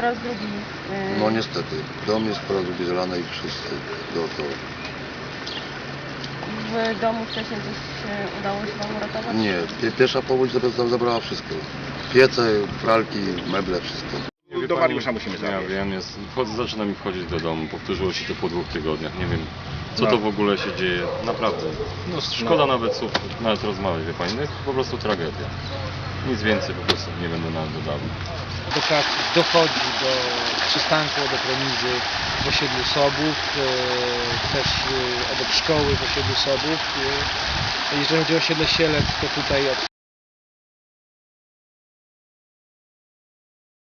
raz drugi. e, No niestety, dom jest po raz drugi zalany i wszyscy dookoła. W domu wcześniej coś udało się Wam uratować? Nie, pie- pierwsza powódź zabra- zabrała wszystko. Piece, pralki, meble, wszystko. Do Mariusza musimy Ja zabrać. wiem, jest, wchodzę, zaczyna mi wchodzić do domu. Powtórzyło się to po dwóch tygodniach. Nie wiem, co No. to w ogóle się dzieje. Naprawdę. No, szkoda nawet słów, nawet rozmawiać, wie pani. No, jest po prostu tragedia. Nic więcej po prostu nie będę nawet dodawał. Edukacja dochodzi do przystanku obok remizy w osiedlu Sobów, e, też e, obok szkoły w osiedlu Sobów. E, Jeżeli chodzi o osiedle Sielec, to tutaj